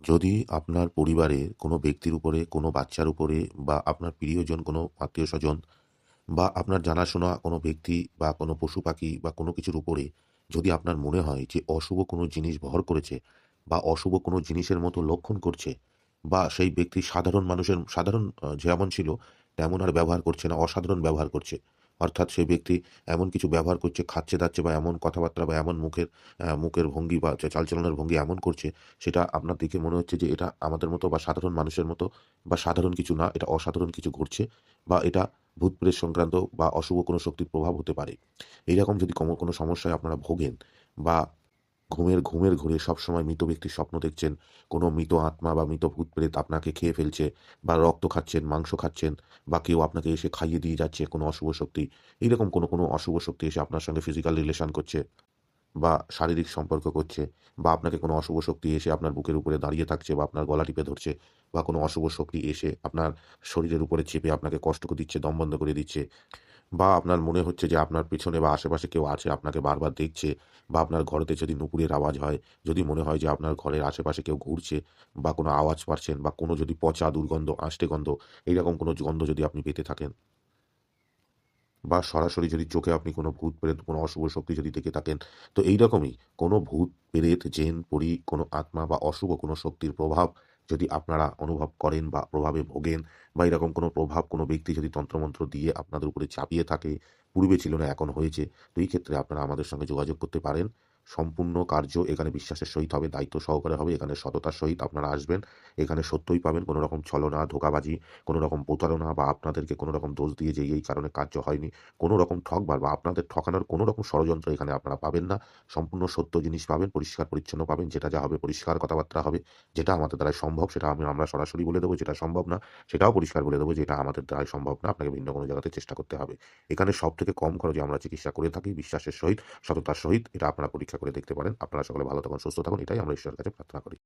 যদি আপনার পরিবারে কোনো ব্যক্তির উপরে, কোনো বাচ্চার উপরে বা আপনার প্রিয়জন কোনো আত্মীয় স্বজন বা আপনার জানাশোনা কোনো ব্যক্তি বা কোনো পশু-পাখি বা কোনো কিছুর উপরে যদি আপনার মনে হয় যে অশুভ কোনো জিনিস ভর করেছে বা অশুভ কোনো জিনিসের মতো লক্ষণ করছে বা সেই ব্যক্তি সাধারণ মানুষের সাধারণ যেমন ছিল তেমন আর ব্যবহার করছে না, অসাধারণ ব্যবহার করছে। অর্থাৎ সেই ব্যক্তি এমন কিছু ব্যবহার করছে, খাচ্ছে-দাচ্ছে বা এমন কথাবার্তা বা এমন মুখের মুখের ভঙ্গি বা চালচলনের ভঙ্গি এমন করছে, সেটা আপনার দেখে মনে হচ্ছে যে এটা আমাদের মতো বা সাধারণ মানুষের মতো বা সাধারণ কিছু না, এটা অসাধারণ কিছু ঘটছে বা এটা ভূত-প্রেত সংক্রান্ত বা অশুভ কোনো শক্তির প্রভাব হতে পারে। এইরকম যদি কোনো সমস্যায় আপনারা ভোগেন বা ঘুমের ঘুমের ঘুরে সবসময় মৃত ব্যক্তির স্বপ্ন দেখছেন, কোনো মৃত আত্মা বা মৃত ভূত-প্রেত আপনাকে খেয়ে ফেলছে বা রক্ত খাচ্ছেন, মাংস খাচ্ছেন বা কেউ আপনাকে এসে খাইয়ে দিয়ে যাচ্ছে কোনো অশুভ শক্তি। এইরকম কোনো, কোনো অশুভ শক্তি এসে আপনার সঙ্গে ফিজিক্যাল রিলেশন করছে বা শারীরিক সম্পর্ক করছে বা আপনাকে কোনো অশুভ শক্তি এসে আপনার বুকের উপরে দাঁড়িয়ে থাকছে বা আপনার গলা টিপে ধরছে বা কোনো অশুভ শক্তি এসে আপনার শরীরের উপরে চেপে আপনাকে কষ্ট দিচ্ছে, দম বন্ধ করে দিচ্ছে বা আপনার মনে হচ্ছে যে আপনার পেছনে বা আশেপাশে কেউ আছে আপনাকে বারবার দেখছে বা আপনার ঘরেতে যদি নুপুরের আওয়াজ হয়, যদি মনে হয় যে আপনার ঘরের আশেপাশে কেউ ঘুরছে বা কোনো আওয়াজ পাচ্ছেন বা কোনো যদি পচা দুর্গন্ধ, আষ্টে গন্ধ এইরকম কোনো গন্ধ যদি আপনি পেতে থাকেন বা সরাসরি যদি চোখে আপনি কোনো ভূত-প্রেত, কোনো অশুভ শক্তি যদি দেখে থাকেন, তো এইরকমই কোনো ভূত-প্রেত, জিন, পরি কোনো আত্মা বা অশুভ কোনো শক্তির প্রভাব যদি আপনারা অনুভব করেন বা প্রভাবে ভোগেন বা এরকম কোনো প্রভাব কোনো ব্যক্তি যদি তন্ত্রমন্ত্র দিয়ে আপনাদের উপরে চাপিয়ে থাকে, পূর্বে ছিল না এখন হয়েছে, তো এই ক্ষেত্রে আপনারা আমাদের সঙ্গে যোগাযোগ করতে পারেন। সম্পূর্ণ কার্য এখানে বিশ্বাসের সহিত হবে, দায়িত্ব সহকারে হবে। এখানে সততার সহিত আপনারা আসবেন। এখানে সত্যই পাবেন, কোনো রকম ছলনা, ধোকাবাজি কোনো রকম প্রতারণা বা আপনাদেরকে কোনো রকম দোষ দিয়ে যে এই কারণে কার্য হয়নি, কোনো রকম ঠকবার বা আপনাদের ঠকানোর কোনো রকম ষড়যন্ত্র এখানে আপনারা পাবেন না। সম্পূর্ণ সত্য জিনিস পাবেন, পরিষ্কার পরিচ্ছন্ন পাবেন। যেটা যা হবে পরিষ্কার কথাবার্তা হবে। যেটা আমাদের দ্বারাই সম্ভব সেটা আমি আমরা সরাসরি বলে দেবো যেটা সম্ভব না সেটাও পরিষ্কার বলে দেবো যে এটা আমাদের দ্বারাই সম্ভব না। আপনাকে ভিন্ন কোনো জায়গাতে চেষ্টা করতে হবে। এখানে সব থেকে কম খরচে আমরা চিকিৎসা করে থাকি বিশ্বাসের সহিত, সততার সহিত। এটা আপনারা পরীক্ষা করে দেখতে পারেন। আপনারা সকলে ভালো থাকুন, সুস্থ থাকুন। এটাই আমরা ঈশ্বরের কাছে প্রার্থনা করি।